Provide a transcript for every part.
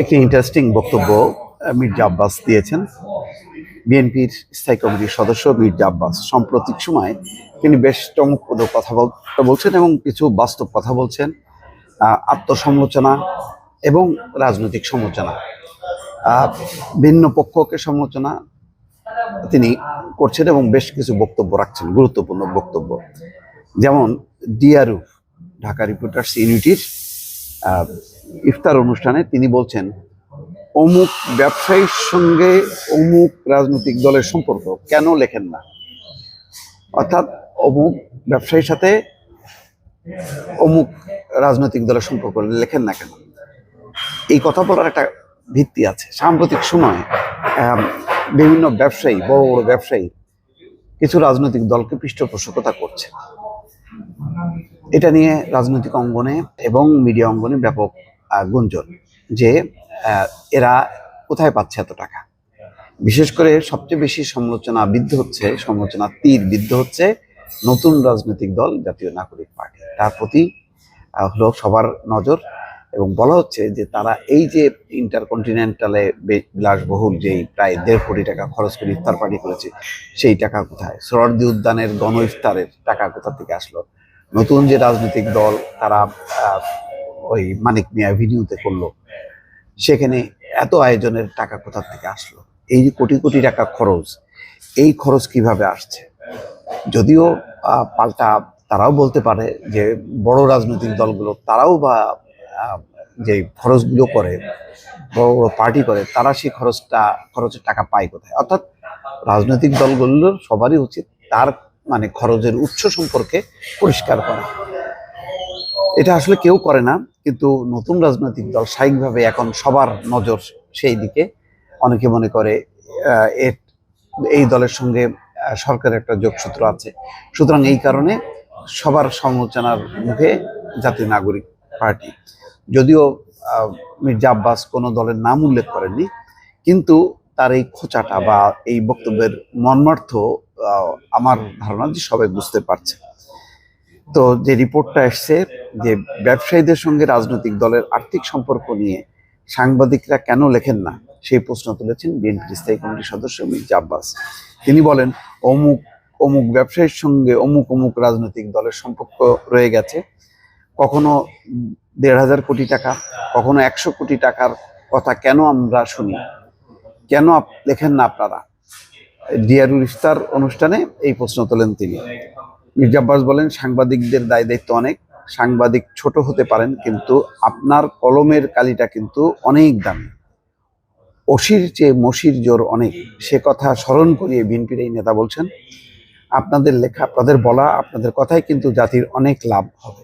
একটি ইন্টারেস্টিং বক্তব্য মির্জা আব্বাস দিয়েছেন। বিএনপির স্থায়ী কমিটির সদস্য মির্জা আব্বাস সাম্প্রতিক সময় তিনি বেশ চমকপ্রদ কথা বলছেন এবং কিছু বাস্তব কথা বলছেন। আত্মসমালোচনা এবং রাজনৈতিক সমালোচনা। ভিন্ন পক্ষকে সমালোচনা তিনি করছেন এবং বেশ কিছু বক্তব্য রাখছেন, গুরুত্বপূর্ণ বক্তব্য। যেমন ডিআরউ ঢাকা রিপোর্টার্স ইউনিটির ইফতার অনুষ্ঠানে তিনি বলছেন, অমুক ব্যবসায়ীর সঙ্গে অমুক রাজনৈতিক দলের সম্পর্ক, কেন লেখেন না? অর্থাৎ অমুক ব্যবসায়ীর সাথে অমুক রাজনৈতিক দলের সম্পর্ক লেখেন না কেন? এই কথা বলার একটা ভিত্তি আছে। সাম্প্রতিক সময়ে বিভিন্ন ব্যবসায়ী, বড় বড় ব্যবসায়ী কিছু রাজনৈতিক দলকে পৃষ্ঠপোষকতা করছে। এটা নিয়ে রাজনৈতিক অঙ্গনে এবং মিডিয়া অঙ্গনে ব্যাপক গুঞ্জন যে এরা কোথায় পাচ্ছে এত টাকা? বিশেষ করে সবচেয়ে বেশি সমালোচনা বিদ্ধ হচ্ছে সমালোচনা তীর বিদ্ধ হচ্ছে নতুন রাজনৈতিক দল, জাতীয় নাগরিক পার্টি। তার প্রতি হলো সবার নজর এবং বলা হচ্ছে যে তারা এই যে ইন্টারকন্টিনেন্টালে বিলাসবহুল যেই প্রায় দেড় কোটি টাকা খরচ করে ইফতার পার্টি করেছে, সেই টাকা কোথায়? সরদি উদ্যানের গণ ইফতারের টাকা কোথা থেকে আসলো? নতুন যে রাজনৈতিক দল, তারা ওই মানিক মিয়া ভিডিওতে করল। সেখানে এত আয়োজনের টাকা কোথা থেকে আসলো? এই যে কোটি কোটি টাকা খরচ, এই খরচ কীভাবে আসছে? যদিও পাল্টা তারাও বলতে পারে যে বড় রাজনৈতিক দলগুলো, তারাও বা যে খরচগুলো করে, বড় বড় পার্টি করে, তারা সেই খরচটা, খরচের টাকা পায় কোথায়? অর্থাৎ রাজনৈতিক দলগুলোর সবারই উচিত তার মানে খরচের উৎস সম্পর্কে পরিষ্কার করা। এটা আসলে কেউ করে না। কিন্তু নতুন রাজনৈতিক দল স্বাভাবিকভাবে এখন সবার নজর সেই দিকে। অনেকে মনে করে এই দলের সঙ্গে সরকারের একটা যোগসূত্র আছে। সুতরাং এই কারণে সবার সমালোচনার মুখে জাতীয় নাগরিক পার্টি। যদিও মির্জা আব্বাস কোনো দলের নাম উল্লেখ করেননি, কিন্তু তার এই খোঁচাটা বা এই বক্তব্যের মর্মার্থ আমার ধারণা যে সবাই বুঝতে পারছে। তো যে রিপোর্টটা এসছে যে ব্যবসায়ীদের সঙ্গে রাজনৈতিক দলের আর্থিক সম্পর্ক নিয়ে সাংবাদিকরা কেন লেখেন না, সেই প্রশ্ন তুলেছেন বিএনপির স্থায়ী কমিটির সদস্য মির্জা আব্বাস। তিনি বলেন, অমুক অমুক ব্যবসায়ীর সঙ্গে অমুক অমুক রাজনৈতিক দলের সম্পর্ক রয়ে গেছে। কখনো দেড় হাজার কোটি টাকা, কখনো একশো কোটি টাকার কথা কেন আমরা শুনি? কেন লেখেন না আপনারা? ডিয়ারুল ইফতার অনুষ্ঠানে এই প্রশ্ন তোলেন তিনি। মির্জা আব্বাস বলেন, সাংবাদিকদের দায় দায়িত্ব অনেক। সাংবাদিক ছোট হতে পারেন, কিন্তু আপনার কলমের কালিটা কিন্তু অনেক দামি। অসির চেয়ে মসির জোর অনেক। সে কথা স্মরণ করিয়ে বিএনপির এই নেতা বলছেন, আপনাদের লেখা, আপনাদের বলা, আপনাদের কথাই কিন্তু জাতির অনেক লাভ হবে।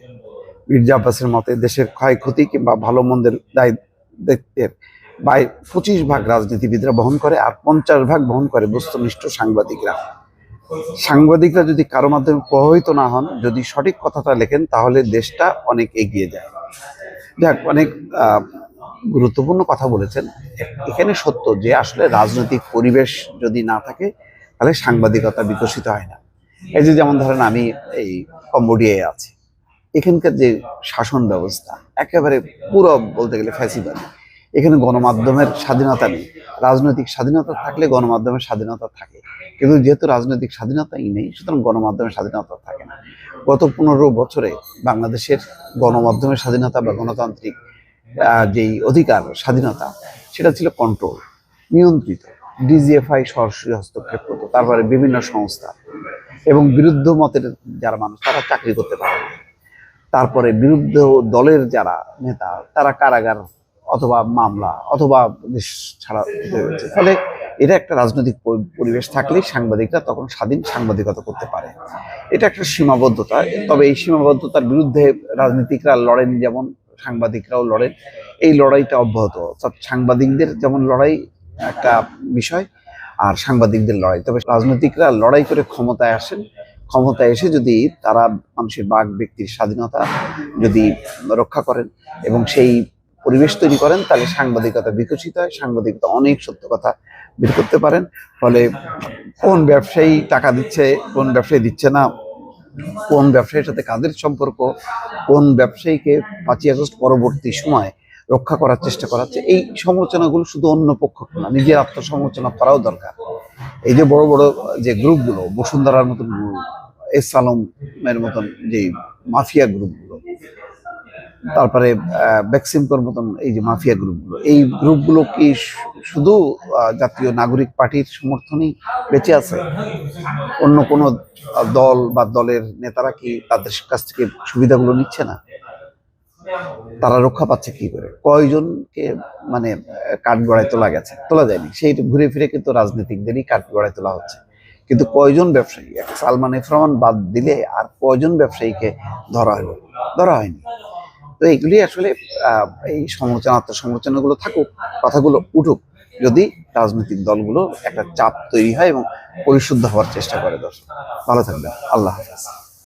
মির্জা আব্বাসের মতে দেশের ক্ষয়ক্ষতি কিংবা ভালো মন্দের দায় দায়িত্বের বাই পঁচিশ ভাগ রাজনীতিবিদরা বহন করে আর পঞ্চাশ ভাগ বহন করে বস্তুনিষ্ঠ সাংবাদিকরা। সাংবাদিকরা যদি কারও মাধ্যমে প্রভাবিত না হন, যদি সঠিক কথাটা লেখেন, তাহলে দেশটা অনেক এগিয়ে যায়। যাক অনেক গুরুত্বপূর্ণ কথা বলেছেন। এখানে সত্য যে আসলে রাজনৈতিক পরিবেশ যদি না থাকে, তাহলে সাংবাদিকতা বিকশিত হয় না। এই যে যেমন ধরেন আমি এই কম্বোডিয়ায় আছি। এখানকার যে শাসন ব্যবস্থা, একেবারে পুরো বলতে গেলে ফ্যাসিবাদী। এখানে গণমাধ্যমের স্বাধীনতা নেই। রাজনৈতিক স্বাধীনতা থাকলে গণমাধ্যমের স্বাধীনতা থাকে। কিন্তু যেহেতু রাজনৈতিক স্বাধীনতাই নেই, সুতরাং গণমাধ্যমের স্বাধীনতা থাকে না গত পনেরো বছরে বাংলাদেশের গণমাধ্যমের স্বাধীনতা বা গণতান্ত্রিক যেই অধিকার, স্বাধীনতা, সেটা ছিল কন্ট্রোল নিয়ন্ত্রিত ডিজিএফআই সরাসরি হস্তক্ষেপ করতো, তারপরে বিভিন্ন সংস্থা এবং বিরুদ্ধ মতের যারা মানুষ, তারা চাকরি করতে পারে। তারপরে বিরুদ্ধ দলের যারা নেতা, তারা কারাগার অথবা মামলা অথবা দেশ ছাড়া ফলে এটা একটা রাজনৈতিক পরিবেশ থাকলেই সাংবাদিকরা তখন স্বাধীন সাংবাদিকতা করতে পারে। এটা একটা সীমাবদ্ধতা। তবে এই সীমাবদ্ধতার বিরুদ্ধে রাজনীতিকরা লড়েন যেমন, সাংবাদিকরাও লড়েন। এই লড়াইটা অব্যাহত। অর্থাৎ সাংবাদিকদের যেমন লড়াই একটা বিষয়, আর সাংবাদিকদের লড়াই। তবে রাজনৈতিকরা লড়াই করে ক্ষমতায় আসেন। ক্ষমতায় এসে যদি তারা মানুষের বাক ব্যক্তির স্বাধীনতা যদি রক্ষা করেন এবং সেই পরিবেশ তৈরি করেন, তাহলে সাংবাদিকতা বিকশিত হয়। সাংবাদিকতা অনেক সত্য কথা বের করতে পারেন। ফলে কোন ব্যবসায়ী টাকা দিচ্ছে, কোন ব্যবসায়ী দিচ্ছে না, কোন ব্যবসায়ীর সাথে কাদের সম্পর্ক, কোন ব্যবসায়ীকে পাঁচই আগস্ট পরবর্তী সময় রক্ষা করার চেষ্টা করা হচ্ছে, এই সমালোচনাগুলো শুধু অন্য পক্ষ না, নিজের আত্মসমালোচনা করাও দরকার। এই যে বড় বড় যে গ্রুপগুলো, বসুন্ধরার মতন এস আলমের মতন যে মাফিয়া গ্রুপগুলো, তারপরে ব্যাক্সিমকোর মতন এই যে মাফিয়া গ্রুপগুলো, এই গ্রুপগুলো কি শুধু জাতীয় নাগরিক পার্টির সমর্থনই বেঁচে আছে। অন্য কোনো দল বা দলের নেতারা কি তাদের কাছ থেকে সুবিধাগুলো নিচ্ছে না? তারা রক্ষা পাচ্ছে কি করে? কয়জনকে মানে কাঠ গড়ায় তোলা গেছে? তোলা যায়নি। সেই ঘুরে ফিরে কিন্তু রাজনীতিকদেরই কাঠ গড়ায় তোলা হচ্ছে। কিন্তু কয়জন ব্যবসায়ী? সালমান এফ রহমান বাদ দিলে আর কয়জন ব্যবসায়ীকে ধরা হলো? ধরা হয়নি। তো এগুলি আসলে এই সমালোচনা, আত্মসমালোচনাগুলো থাকুক, কথাগুলো উঠুক। যদি রাজনৈতিক দলগুলো একটা চাপ তৈরি হয় এবং পরিশুদ্ধ হওয়ার চেষ্টা করে দর্শক। ভালো থাকবেন। আল্লাহ হাফেজ।